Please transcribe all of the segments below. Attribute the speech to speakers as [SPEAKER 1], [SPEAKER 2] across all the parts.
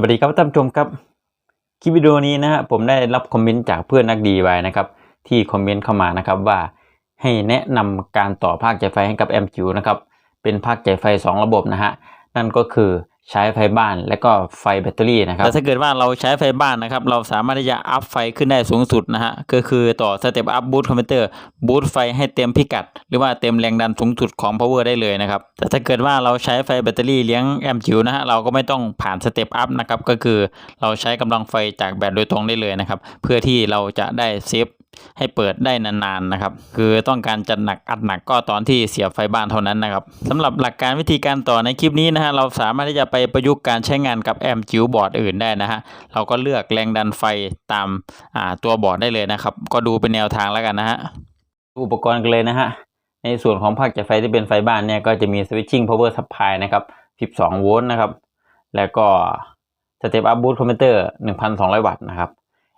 [SPEAKER 1] สวัสดีครับท่านผู้ชมครับ คลิปวิดีโอนี้นะฮะผมได้รับคอมเมนต์จากเพื่อนนักดีไว้นะครับ ที่คอมเมนต์เข้ามานะครับว่าให้แนะนำการต่อภาคจ่ายไฟให้กับแอมจิวนะครับเป็นภาคจ่ายไฟ 2 ระบบนะฮะนั่นก็คือ ใช้ไฟบ้านและก็ไฟแบตเตอรี่นะครับแต่ถ้าเกิดว่าเราใช้ไฟบ้านนะครับ เราสามารถที่จะอัพไฟขึ้นได้สูงสุดนะฮะก็คือต่อสเต็ปอัพบูตคอมพิวเตอร์บูตไฟให้เต็มพิกัด หรือว่าเต็มแรงดันสูงสุดของ power ได้เลยนะครับ แต่ถ้าเกิดว่าเราใช้ไฟแบตเตอรี่เลี้ยงแอมป์จิ๋วนะฮะเราก็ไม่ต้องผ่านสเต็ปอัพนะครับก็คือเราใช้กำลังไฟจากแบตโดยตรงได้เลยนะครับเพื่อที่เราจะได้เซฟ ให้เปิดได้นานๆนะครับ คือต้องการจัดหนักอัดหนักก็ตอนที่เสียบไฟบ้านเท่านั้นนะครับสำหรับหลักการวิธีการต่อในคลิปนี้นะฮะเราสามารถที่จะไปประยุกต์การใช้งานกับแอมจิ๋วบอร์ดอื่นได้นะฮะเราก็เลือกแรงดันไฟตามอ่าตัวบอร์ดได้เลยนะครับ ก็ดูเป็นแนวทางแล้วกันนะฮะอุปกรณ์กันเลยนะฮะในส่วนของภาคจ่ายไฟที่เป็นไฟบ้านเนี่ยก็จะมี switching power supply นะครับ 12 โวลต์นะครับ แล้วก็ step up boost converter 1,200 วัตต์นะครับ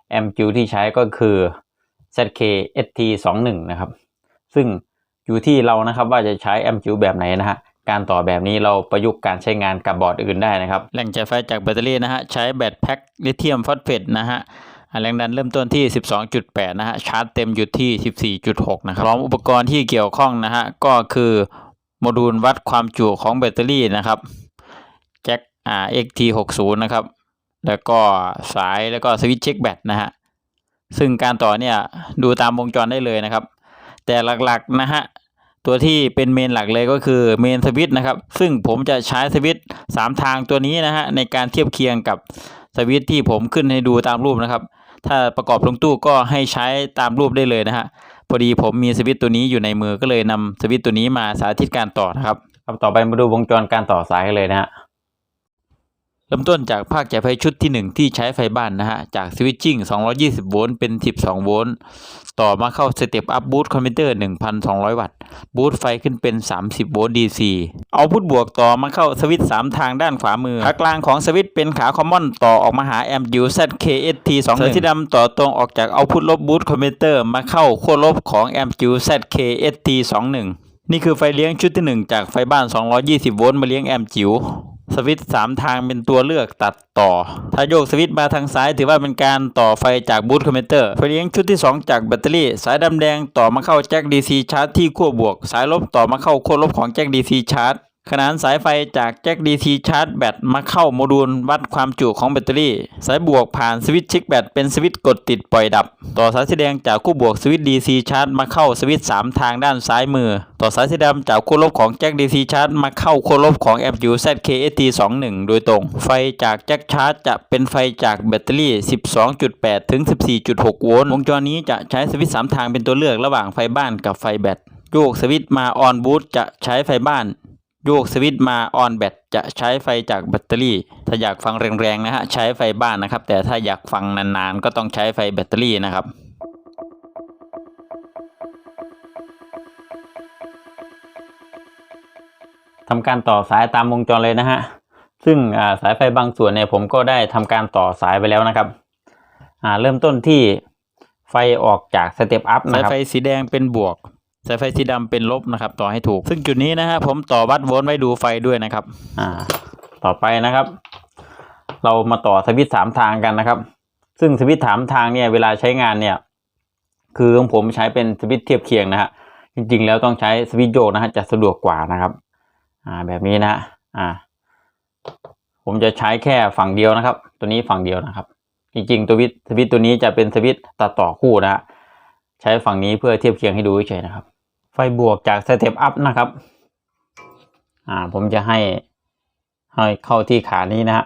[SPEAKER 1] แอมจิวที่ใช้ก็คือ ZK ST 2 1นะครับ ซึ่งอยู่ที่เรานะครับว่าจะใช้แอมจิวแบบไหนนะฮะ การต่อแบบนี้เราประยุกต์การใช้งานกับบอร์ดอื่นได้นะครับ แหล่งจ่ายไฟจากแบตเตอรี่นะฮะ ใช้แบตแพ็คลิเธียมฟอสเฟตนะฮะแรงดันเริ่มต้นที่ 12.8 นะฮะ ชาร์จเต็มอยู่ที่ 14.6 นะครับ พร้อมอุปกรณ์ที่เกี่ยวข้องนะฮะ ก็คือโมดูลวัดความจุของแบตเตอรี่นะครับ แจ็ค RXT60 นะครับ แล้วก็สายแล้วก็สวิตช์เช็คแบตนะฮะ ซึ่งการต่อเนี่ยดูตามวงจรได้เลยนะครับ แต่หลักๆนะฮะตัวที่เป็นเมนหลักเลยก็คือเมนสวิตช์นะครับ ซึ่งผมจะใช้สวิตช์สามทางตัวนี้นะฮะในการเทียบเคียงกับสวิตช์ที่ผมขึ้นให้ดูตามรูปนะครับ ถ้าประกอบลงตู้ก็ให้ใช้ตามรูปได้เลยนะฮะพอดีผมมีสวิตช์ตัวนี้อยู่ในมือก็เลยนำสวิตช์ตัวนี้มาสาธิตการต่อนะครับครับต่อไปมาดูวงจรการต่อสายกันเลยนะฮะ ริ่มต้นจากภาคจ่ายไฟชุดที่ 1 ที่ใช้ไฟบ้านนะฮะ จากสวิตชิ่ง 220 โวลต์เป็น 12 โวลต์ ต่อมาเข้าสเต็ปอัพบูตคอมพิวเตอร์ 1,200 วัตต์ บูตไฟขึ้นเป็น 30 โวลต์ DC เอาพุทบวกต่อมาเข้าสวิตช์3ทางด้านขวามือ ขากลางของสวิตช์เป็นขาคอมมอนต่อออกมาหาแอมป์ยู ZKST 2 1สายที่ดำต่อตรงออกจากเอาพุทลบบูตคอมพิวเตอร์มาเข้าขั้วลบของแอมป์ยู ZKST 2 1 นี่คือไฟเลี้ยงชุดที่ 1 จากไฟบ้าน 220 โวลต์มาเลี้ยงแอมป์จิ๋ว สวิตช์สามทางเป็นตัวเลือกตัดต่อ ถ้าโยกสวิตช์มาทางซ้าย ถือว่าเป็นการต่อไฟจากบูตคอมพิวเตอร์ไฟเลี้ยงชุดที่ 2 จากแบตเตอรี่ สายดำแดงต่อมาเข้าแจ็ค DC ชาร์จที่ขั้วบวก สายลบต่อมาเข้าขั้วลบของแจ็ค DC ชาร์จ ขนานสายไฟจากแจ็ค DC ชาร์จแบตมาเข้าโมดูลวัดความจุของแบตเตอรี่ สายบวกผ่านสวิตช์เช็คแบตเป็นสวิตช์กดติดปล่อยดับ ต่อสายสีแดงจากคู่บวกสวิตช์ DC ชาร์จมาเข้าสวิตช์3ทางด้านซ้ายมือ ต่อสายสีดำจากคู่ลบของแจ็ค DC ชาร์จมาเข้าคู่ลบของแอมป์ยู ZKST 2 1 โดยตรง ไฟจากแจ็คชาร์จจะเป็นไฟจากแบตเตอรี่ 12.8 ถึง 14.6 โวลต์วงจรนี้จะใช้สวิตช์3ทางเป็นตัวเลือกระหว่างไฟบ้านกับไฟแบตโยกสวิตช์มาออนบูตจะใช้ไฟบ้าน โยกสวิตช์มาออนแบตจะใช้ไฟจากแบตเตอรี่ ถ้าอยากฟังแรงๆนะฮะใช้ไฟบ้านนะครับ แต่ถ้าอยากฟังนานๆ ก็ต้องใช้ไฟแบตเตอรี่นะครับทำการต่อสายตามวงจรเลยนะฮะซึ่งาสายไฟบางส่วนเนี่ยผมก็ได้ทำการต่อสายไปแล้วนะครับเริ่มต้นที่ไฟออกจากสเต็ปอัพนะครับสายไฟสีแดงเป็นบวก สายไฟสีดำเป็นลบนะครับ ต่อให้ถูก ซึ่งจุดนี้นะฮะผมต่อวัดโวลต์ไว้ดูไฟด้วยนะครับ อ่า ต่อไปนะครับ เรามาต่อสวิตช์สามทางกันนะครับ ซึ่งสวิตช์สามทางเนี่ยเวลาใช้งานเนี่ย คือของผมใช้เป็นสวิตช์เทียบเคียงนะฮะจริงๆ แล้วต้องใช้สวิตช์โยกนะฮะจะสะดวกกว่านะครับ อ่า แบบนี้นะฮะอ่า ผมจะใช้แค่ฝั่งเดียวนะครับ ตัวนี้ฝั่งเดียวนะครับ จริงๆตัววิตสวิตช์ตัวนี้จะเป็นสวิตช์ตัดต่อคู่นะฮะใช้ฝั่งนี้เพื่อเทียบเคียงให้ดูเฉยๆนะครับ ไฟบวกจากสเต็ปอัพนะครับ อ่า ผมจะให้ให้เข้าที่ขานี้นะฮะ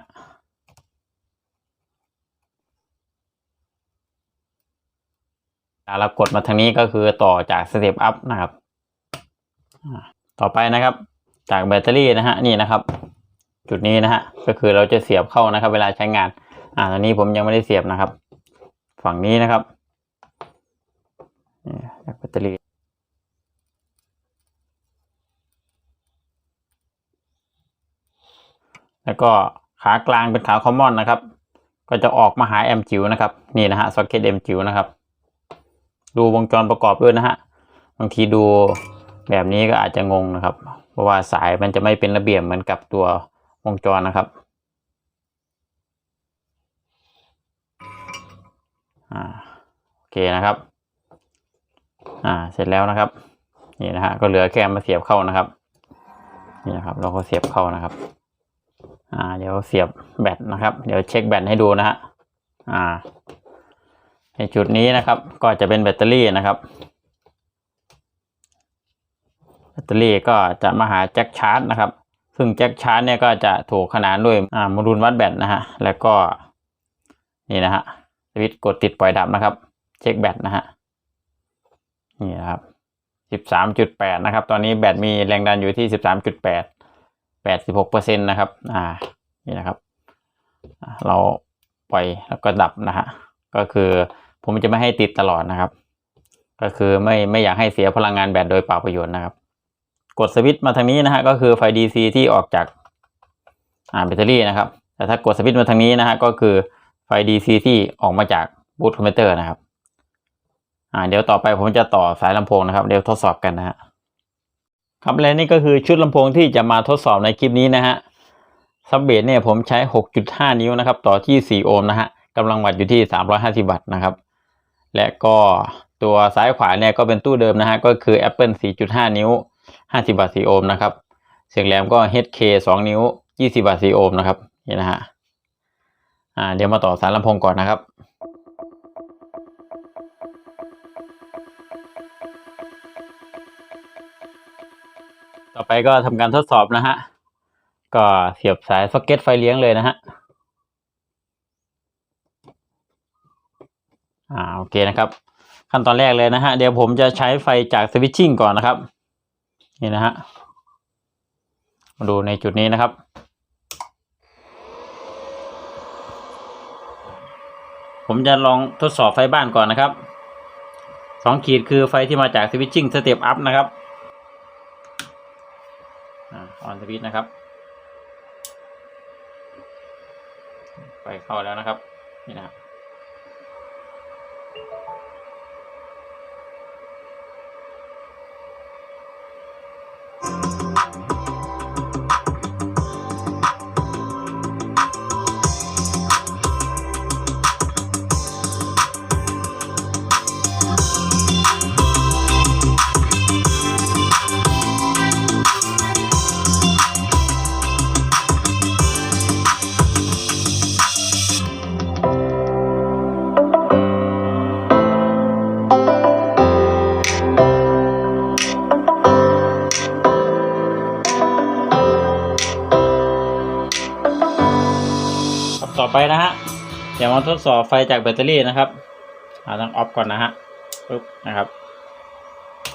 [SPEAKER 1] แล้วกดมาทางนี้ก็คือต่อจากสเต็ปอัพนะครับ ต่อไปนะครับ จากแบตเตอรี่นะฮะนี่นะครับ จุดนี้นะฮะก็คือเราจะเสียบเข้านะครับ เวลาใช้งาน อ่าตอนนี้ผมยังไม่ได้เสียบนะครับ ฝั่งนี้นะครับจากแบตเตอรี่ แล้วก็ขากลางเป็นขาคอมมอนนะครับ ก็จะออกมาหาแอมจิ๋วนะครับ นี่นะฮะ สเก็ตแอมจิ๋วนะครับ ดูวงจรประกอบด้วยนะฮะ บางทีดูแบบนี้ก็อาจจะงงนะครับ เพราะว่าสายมันจะไม่เป็นระเบียบเหมือนกับตัววงจรนะครับ
[SPEAKER 2] อโอเคนะครับ อ่า เสร็จแล้วนะครับ นี่นะฮะ ก็เหลือแค่มาเสียบเข้านะครับ นี่นะครับ เราก็เสียบเข้านะครับ อ่าเดี๋ยวเสียบแบตนะครับ เดี๋ยวเช็คแบตให้ดูนะฮะอ่าในจุดนี้นะครับ ก็จะเป็นแบตเตอรี่นะครับ แบตเตอรี่ก็จะมาหาแจ็คชาร์จนะครับ ซึ่งแจ็คชาร์จเนี่ยก็จะถูกขนานด้วยอ่าโมดูลวัดแบตนะฮะแล้วก็นี่นะฮะสวิตช์กดติดปล่อยดับนะครับ เช็คแบตนะฮะนี่นะครับสิบสามจุดแปดนะครับ ตอนนี้แบตมีแรงดันอยู่ที่สิ ดแปดสิบหกเปอร์เซ็นตนะครับ อ่า นี่นะครับ เราปล่อยแล้วก็ดับนะฮะ ก็คือผมจะไม่ให้ติดตลอดนะครับ ก็คือไม่ไม่อยากให้เสียพลังงานแบตโดยเปล่าประโยชน์นะครับ กดสวิตช์มาทางนี้นะฮะ ก็คือไฟ DC ที่ออกจาก อ่าแบตเตอรี่นะครับ แต่ถ้ากดสวิตช์มาทางนี้นะฮะ ก็คือไฟ DC ที่ออกมาจากบูตคอมพิวเตอร์นะครับ อ่า เดี๋ยวต่อไปผมจะต่อสายลำโพงนะครับ เดี๋ยวทดสอบกันนะฮะ ครับและนี่ก็คือชุดลำโพงที่จะมาทดสอบในคลิปนี้นะฮะซับเบสเนี่ยผมใช้ 6.5 นิ้วนะครับ ต่อที่ 4 โอห์มนะฮะกำลังวัตต์อยู่ที่ 350 วัตต์นะครับ และก็ตัวซ้ายขวาเนี่ยก็เป็นตู้เดิมนะฮะก็คือ Apple 4.5 นิ้ว 50 วัตต์ 4 โอห์มนะครับ เสียงแหลมก็ HK 2 นิ้ว 20 วัตต์ 4 โอห์มนะครับนี่นะฮะอ่าเดี๋ยวมาต่อสายลำโพงก่อนนะครับ ต่อไปก็ทำการทดสอบนะฮะ ก็เสียบสายซ็อกเก็ตไฟเลี้ยงเลยนะฮะ อ่าโอเคนะครับ ขั้นตอนแรกเลยนะฮะ เดี๋ยวผมจะใช้ไฟจากสวิตชิ่งก่อนนะครับ นี่นะฮะ มาดูในจุดนี้นะครับผมจะลองทดสอบไฟบ้านก่อนนะครับสองขีดคือไฟที่มาจากสวิตชิ่งสเตปอัพนะครับ อออนสวิตนะครับ ไปเข้าแล้วนะครับ นี่นะครับ อนทดสอบไฟจากแบตเตอรี่นะครับเอาต้องออฟก่อนนะฮะปึ๊บนะครับ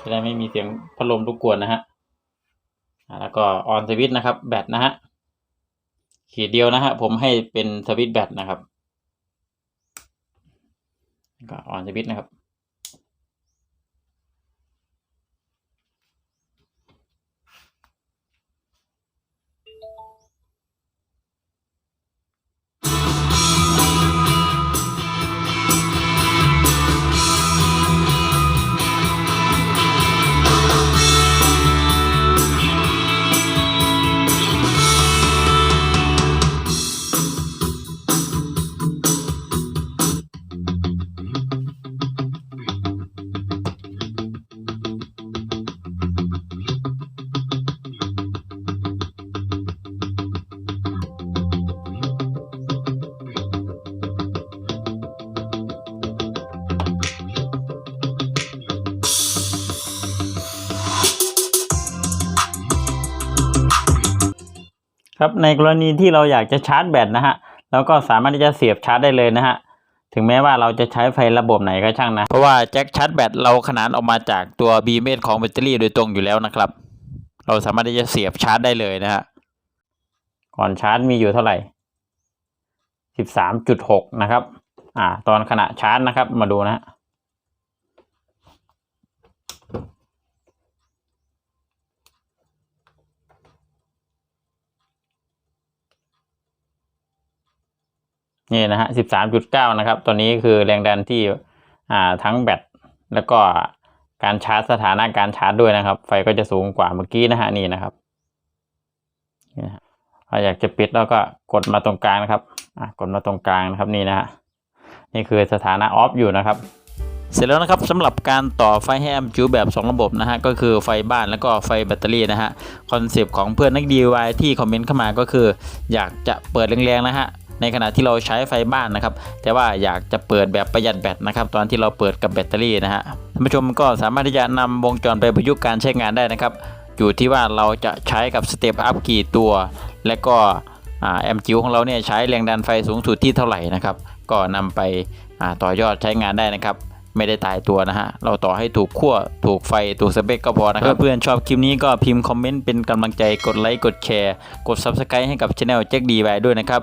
[SPEAKER 2] จะได้ไม่มีเสียงพัดลมรบกวนนะฮะแล้วก็ออนสวิตช์นะครับ แบตนะฮะขีดเดียวนะฮะผมให้เป็นสวิตช์แบตนะครับก็ออนสวิตช์นะครับ ครับในกรณีที่เราอยากจะชาร์จแบตนะฮะเราก็สามารถที่จะเสียบชาร์จได้เลยนะฮะถึงแม้ว่าเราจะใช้ไฟระบบไหนก็ช่างนะ เพราะว่าแจ็คชาร์จแบตเราขนานออกมาจากตัว b ีเมของแบตเตอรี่โดยตรงอยู่แล้วนะครับ เราสามารถที่จะเสียบชาร์จได้เลยนะฮะก่อนชาร์จมีอยู่เท่าไหร่สิบสามจุดหกนะครับ อ่า ตอนขณะชาร์จนะครับ มาดูนะ นี่นะฮะสิบสามจุดเก้านะครับ ตัวนี้คือแรงดันที่อ่าทั้งแบตแล้วก็การชาร์จสถานะการชาร์จด้วยนะครับ ไฟก็จะสูงกว่าเมื่อกี้นะฮะนี่นะครับนี่นะถ้าอยากจะปิดแล้วก็กดมาตรงกลางนะครับกดมาตรงกลางนะครับนี่นะฮะ
[SPEAKER 1] นี่คือสถานะออฟอยู่นะครับ เสร็จแล้วนะครับสำหรับการต่อไฟให้แอมจูแบบ 2 ระบบนะฮะก็คือไฟบ้านแล้วก็ไฟแบตเตอรี่นะฮะคอนเซปต์ของเพื่อนนัก DIY ที่คอมเมนต์เข้ามาก็คือ อยากจะเปิดแรงๆนะฮะ ในขณะที่เราใช้ไฟบ้านนะครับ แต่ว่าอยากจะเปิดแบบประหยัดแบตนะครับ ตอนที่เราเปิดกับแบตเตอรี่นะฮะท่านผู้ชมก็สามารถที่จะนำวงจรไปประยุกต์การใช้งานได้นะครับ อยู่ที่ว่าเราจะใช้กับสเตปอัพกี่ตัว และก็แอมจิวของเราเนี่ยใช้แรงดันไฟสูงสุดที่เท่าไหร่นะครับ ก็นำไปต่อยอดใช้งานได้นะครับไม่ได้ตายตัวนะฮะ เราต่อให้ถูกขั้วถูกไฟ ถูกสเปคก็พอนะครับ เพื่อนชอบคลิปนี้ก็พิมพ์คอมเมนต์เป็นกำลังใจ กดไลค์ กดแชร์ กด Subscribe ให้กับช anel แจ็คดีไว้ด้วยนะครับ